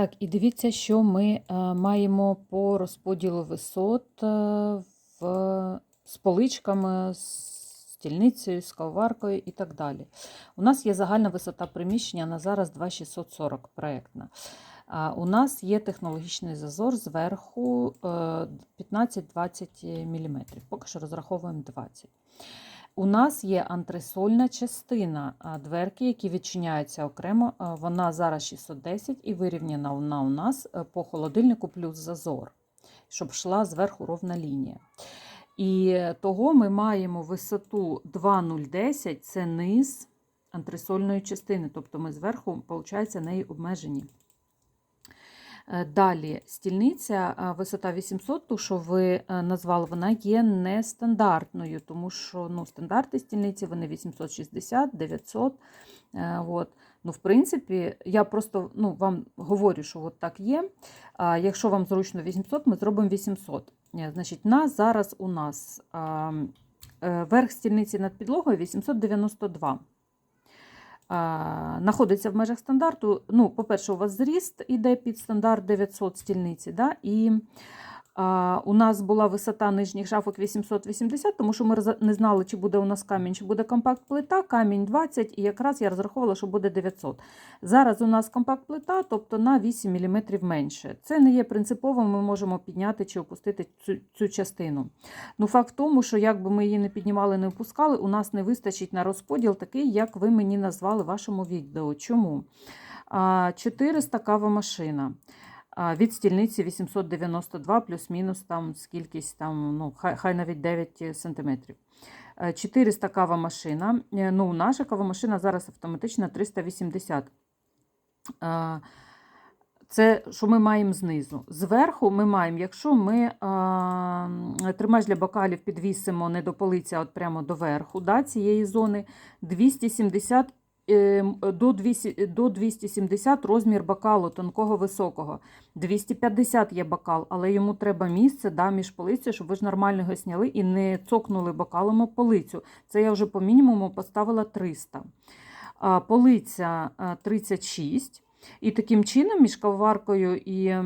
Так, і дивіться, що ми е, маємо по розподілу висот е, в, з поличками, з стільницею, з кавоваркою і так далі. У нас є загальна висота приміщення на зараз 2640 проєктна. У нас є технологічний зазор зверху е, 15-20 мм. Поки що розраховуємо 20 у нас є антресольна частина дверки, які відчиняються окремо. Вона зараз 610 і вирівняна вона у нас е, по холодильнику плюс зазор, щоб йшла зверху ровна лінія. І того ми маємо висоту 2,010 це низ антресольної частини, тобто ми зверху, виходить, неї обмежені. Е, Далі стільниця, е, висота 800, ту, що ви е, назвали, вона є нестандартною, тому що ну, стандарти стільниці вони 860, 900. е, От. Ну, в принципі, я просто ну, вам говорю, що от так є. Якщо вам зручно 800, ми зробимо 800. Е, Значить, на зараз у нас е, верх стільниці над підлогою 892 знаходиться в межах стандарту. Ну, По-перше, у вас зріст іде під стандарт 900 стільниці. Да? І у нас була висота нижніх шафок 880, тому що ми не знали, чи буде у нас камінь, чи буде компакт-плита. Камінь 20, і якраз я розраховувала, що буде 900. Зараз у нас компакт-плита, тобто на 8 мм менше. Це не є принциповим, ми можемо підняти чи опустити цю, цю частину. Ну, факт в тому, що як би ми її не піднімали, не опускали, у нас не вистачить на розподіл такий, як ви мені назвали в вашому відео. Чому? 400 кава машина. Від стільниці 892 плюс-мінус там скількись там, ну, хай, хай навіть 9 сантиметрів. Е, 400 кава машина. Е, Ну, наша кава машина зараз автоматична 380. Це що ми маємо знизу. Зверху ми маємо, якщо ми а, тримач для бокалів підвісимо не до полиці, а от прямо до верху да, цієї зони, 270 е, до 200, до 270 розмір бокалу тонкого високого. 250 є бокал, але йому треба місце да, між полицею, щоб ви ж нормально його сняли і не цокнули бокалом об полицю. Це я вже по мінімуму поставила 300. А, Полиця 36. І таким чином між кавоваркою і е,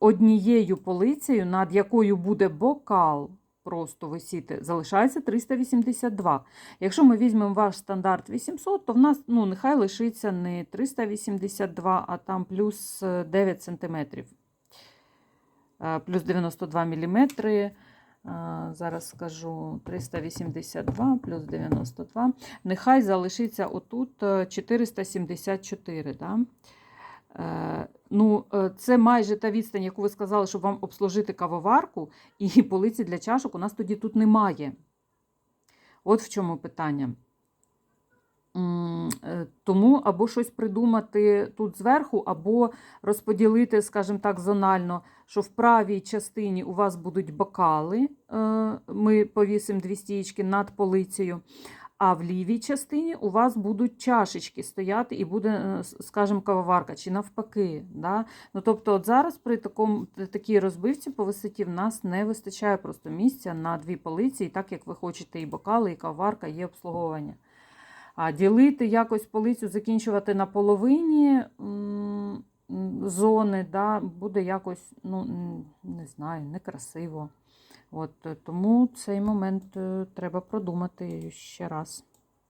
однією полицею, над якою буде бокал просто висіти, залишається 382. Якщо ми візьмемо ваш стандарт 800, то в нас ну, нехай лишиться не 382, а там плюс е, 9 см. Плюс 92 мм. Зараз скажу 382 плюс 92. Нехай залишиться отут е, 474. Да? Ну, е, це майже та відстань, яку ви сказали, щоб вам обслужити кавоварку, і полиці для чашок у нас тоді тут немає. От в чому питання. Е, Тому або щось придумати тут зверху, або розподілити, скажімо так, зонально, що в правій частині у вас будуть бокали, е, ми повісимо дві стічки над полицею, а в лівій частині у вас будуть чашечки стояти і буде, е, скажімо, кавоварка, чи навпаки. Да? Ну, тобто, от зараз при такому, такій розбивці по висоті в нас не вистачає просто місця на дві полиці, і так як ви хочете і бокали, і кавоварка, є обслуговування. А ділити якось полицю, закінчувати на половині зони, да, буде якось, ну, не знаю, некрасиво. От, е, тому цей момент е, треба продумати ще раз.